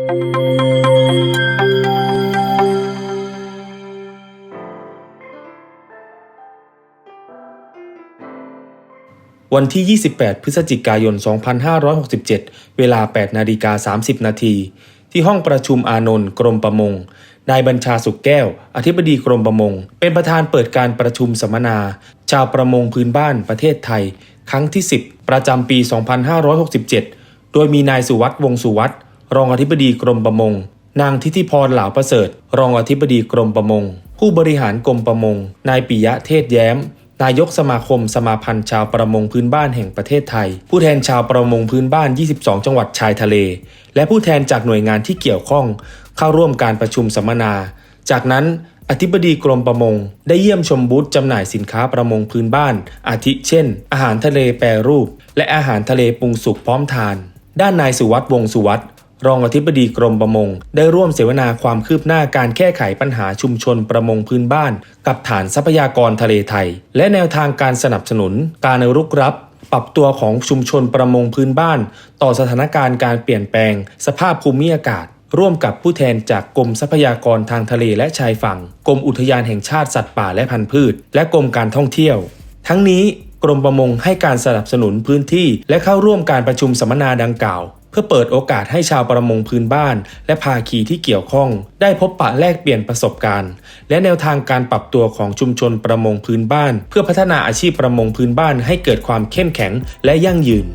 วันที่ 28 พฤศจิกายน 2567 เวลา 8 นาฬิกา 30 นาที ที่ห้องประชุมอานนท์กรมประมง นายบัญชาสุขแก้ว อธิบดีกรมประมง เป็นประธานเปิดการประชุมสัมมนา ชาวประมงพื้นบ้านประเทศไทย ครั้งที่ 10 ประจำปี 2567 โดยมีนายสุวัตวงศ์สุวัต รองอธิบดีกรมประมง นางทิติพรเหลาประเสริฐ รองอธิบดีกรมประมง ผู้บริหารกรมประมง นายปิยะเทศแย้ม นายกสมาคมสมาพันธ์ชาวประมงพื้นบ้านแห่งประเทศไทย ผู้แทนชาวประมงพื้นบ้าน 22 จังหวัดชายทะเล และผู้แทนจากหน่วยงานที่เกี่ยวข้อง เข้าร่วมการประชุมสัมมนา จากนั้นอธิบดีกรมประมง ได้เยี่ยมชมบูธจำหน่ายสินค้าประมงพื้นบ้าน อาทิเช่น อาหารทะเลแปรรูป และอาหารทะเลปรุงสุกพร้อมทาน ด้านนายสุวัตวงศ์สุวัต รองอธิบดีกรมประมง ได้ร่วมเสวนาความคืบหน้าการแก้ไขปัญหาชุมชนประมงพื้นบ้าน กับฐานทรัพยากรทะเลไทย และแนวทางการสนับสนุน การรุกรับ ปรับตัวของชุมชนประมงพื้นบ้าน ต่อสถานการณ์การเปลี่ยนแปลง สภาพภูมิอากาศ ร่วมกับผู้แทนจากกรมทรัพยากรทางทะเลและชายฝั่ง กรมอุทยานแห่งชาติสัตว์ป่าและพันธุ์พืช และกรมการท่องเที่ยว ทั้งนี้กรมประมงให้การสนับสนุนพื้นที่ และเข้าร่วมการประชุมสัมมนาดังกล่าว เพื่อเปิดโอกาสให้ชาวประมงพื้นบ้าน และภาคีที่เกี่ยวข้อง ได้พบปะแลกเปลี่ยนประสบการณ์ และแนวทางการปรับตัวของชุมชนประมงพื้นบ้าน เพื่อพัฒนาอาชีพประมงพื้นบ้านให้เกิดความเข้มแข็งและยั่งยืน